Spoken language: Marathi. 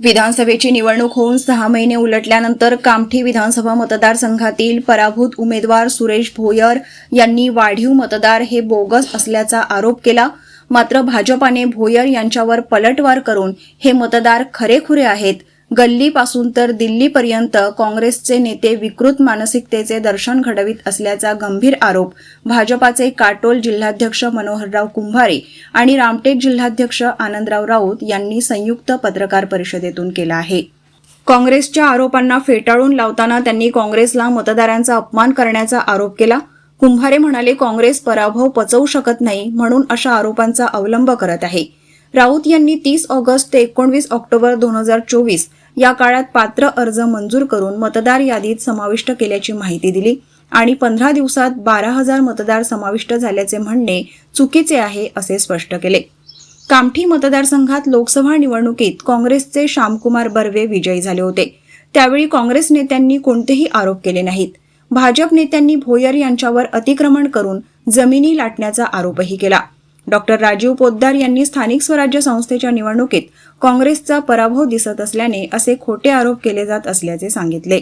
विधानसभेची निवडणूक होऊन सहा महिने उलटल्यानंतर कामठी विधानसभा मतदारसंघातील पराभूत उमेदवार सुरेश भोयर यांनी वाढीव मतदार हे बोगस असल्याचा आरोप केला. मात्र भाजपाने भोयर यांच्यावर पलटवार करून हे मतदार खरेखुरे आहेत. गल्लीपासून तर दिल्लीपर्यंत काँग्रेसचे नेते विकृत मानसिकतेचे दर्शन घडवित असल्याचा गंभीर आरोप. भाजपाचे काटोल जिल्हाध्यक्ष मनोहरराव कुंभारे आणि रामटेक जिल्हाध्यक्ष आनंदराव राऊत यांनी संयुक्त पत्रकार परिषदेतून केला आहे. काँग्रेसच्या आरोपांना फेटाळून लावताना त्यांनी काँग्रेसला मतदारांचा अपमान करण्याचा आरोप केला. कुंभारे म्हणाले काँग्रेस पराभव पचवू शकत नाही म्हणून अशा आरोपांचा अवलंब करत आहे. राऊत यांनी तीस ऑगस्ट ते एकोणवीस ऑक्टोबर दोन हजार चोवीस या काळात पात्र अर्ज मंजूर करून मतदार यादीत समाविष्ट केल्याची माहिती दिली आणि पंधरा दिवसात बारा हजार मतदार समाविष्ट झाल्याचे म्हणणे चुकीचे आहे असे स्पष्ट केले. कामठी मतदारसंघात लोकसभा निवडणुकीत काँग्रेसचे श्यामकुमार बर्वे विजयी झाले होते. त्यावेळी काँग्रेस नेत्यांनी कोणतेही आरोप केले नाहीत. भाजप नेत्यांनी भोयर यांच्यावर अतिक्रमण करून जमिनी लाटण्याचा आरोपही केला. डॉक्टर राजीव पोद्दार यांनी स्थानिक स्वराज्य संस्थेच्या निवडणुकीत काँग्रेसचा पराभव दिसत असल्याने असे खोटे आरोप केले जात असल्याचे सांगितले.